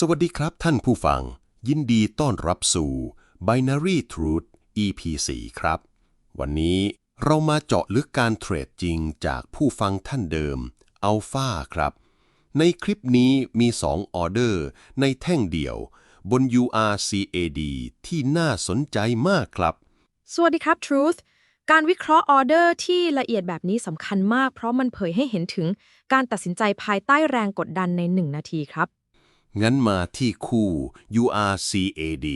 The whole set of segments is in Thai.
สวัสดีครับท่านผู้ฟัง ยินดีต้อนรับสู่ Binary Truth EP 4ครับ วันนี้เรามาเจาะลึกการเทรดจริงจากผู้ฟังท่านเดิม Alpha ครับ ในคลิปนี้มี 2 ออเดอร์ในแท่งเดียว บน URCAD ที่น่าสนใจมากครับ สวัสดีครับ Truth การวิเคราะห์ออเดอร์ที่ละเอียดแบบนี้สำคัญมาก เพราะมันเผยให้เห็นถึงการตัดสินใจภายใต้แรงกดดันใน 1 นาทีครับ งั้นมาที่คู่ URCAD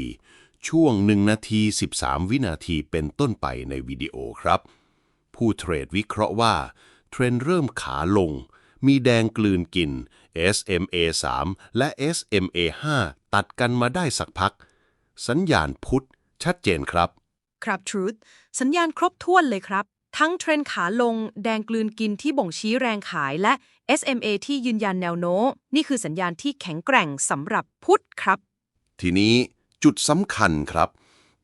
ช่วง 1 นาที 13 วินาทีเป็นต้นไปในวิดีโอครับ ผู้เทรดวิเคราะห์ว่า เทรนด์เริ่มขาลง มีแดงกลืนกิน SMA 3 และ SMA 5 ตัดกันมาได้สักพัก สัญญาณพุทธชัดเจนครับ ครับ Truth สัญญาณครบถ้วนเลยครับ ทั้งเทรนขาลง แดงกลืนกินที่บ่งชี้แรงขายและ SMA ที่ยืนยันแนวโน้มนี่คือสัญญาณที่แข็งแกร่งสำหรับพุทธครับ ทีนี้จุดสำคัญครับ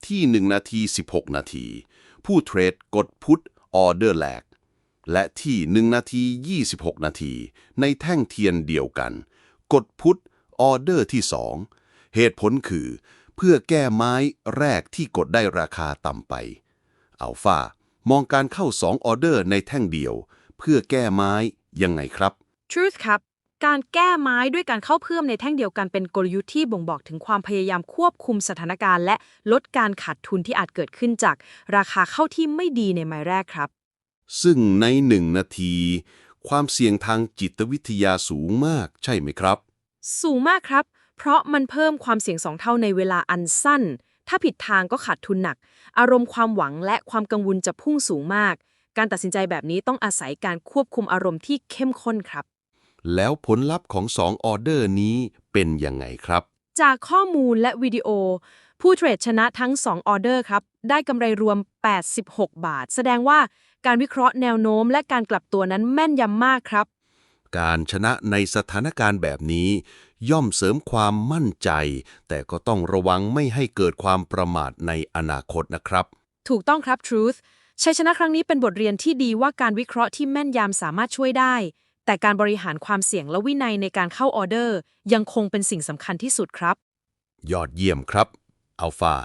ที่ 1 นาที 16 นาที ผู้เทรดกดพุทธออเดอร์แลกและที่ 1 นาที 26 นาที ในแท่งเทียนเดียวกัน กดพุทธออเดอร์ที่ 2 เหตุผลคือ เพื่อแก้ไม้แรกที่กดได้ราคาต่ำไปอัลฟา มองการเข้า2ออเดอร์ในแท่งเดียว เพื่อแก้ไม้ยังไงครับ Truth ครับ การแก้ไม้ด้วยการเข้าเพิ่มในแท่งเดียวกันเป็นกลยุทธ์ที่บ่งบอกถึงความพยายามควบคุมสถานการณ์ และลดการขาดทุนที่อาจเกิดขึ้นจาก ราคาเข้าที่ไม่ดีในไม้แรกครับ ซึ่งใน1นาที ความเสี่ยงทางจิตวิทยาสูงมากใช่ไหมครับ สูงมากครับ เพราะมันเพิ่มความเสี่ยงสองเท่าในเวลาอันสั้น ถ้าผิดทางก็ขาดทุนหนัก อารมณ์ความหวังและความกังวลจะพุ่งสูงมาก การตัดสินใจแบบนี้ต้องอาศัยการควบคุมอารมณ์ที่เข้มข้นครับ แล้วผลลัพธ์ของ2ออเดอร์นี้เป็นยังไงครับ จากข้อมูลและวิดีโอ ผู้เทรดชนะทั้ง 2 ออเดอร์ครับ ได้กำไรรวม 86 บาท แสดงว่าการวิเคราะห์แนวโน้มและการกลับตัวนั้นแม่นยำมากครับ การชนะในสถานการณ์แบบนี้ ย่อมเสริมความมั่นใจ แต่ก็ต้องระวังไม่ให้เกิดความประมาทในอนาคตนะครับ ถูกต้องครับ Truth ชัยชนะครั้งนี้เป็นบทเรียนที่ดีว่าการวิเคราะห์ที่แม่นยำสามารถช่วยได้ แต่การบริหารความเสี่ยงและวินัยในการเข้าออเดอร์ ยังคงเป็นสิ่งสำคัญที่สุดครับ ยอดเยี่ยมครับอัลฟา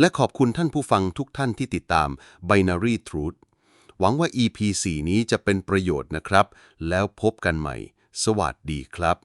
และขอบคุณท่านผู้ฟังทุกท่านที่ติดตาม Binary Truth หวังว่า EP 4 นี้จะเป็นประโยชน์นะครับ แล้วพบกันใหม่ สวัสดีครับ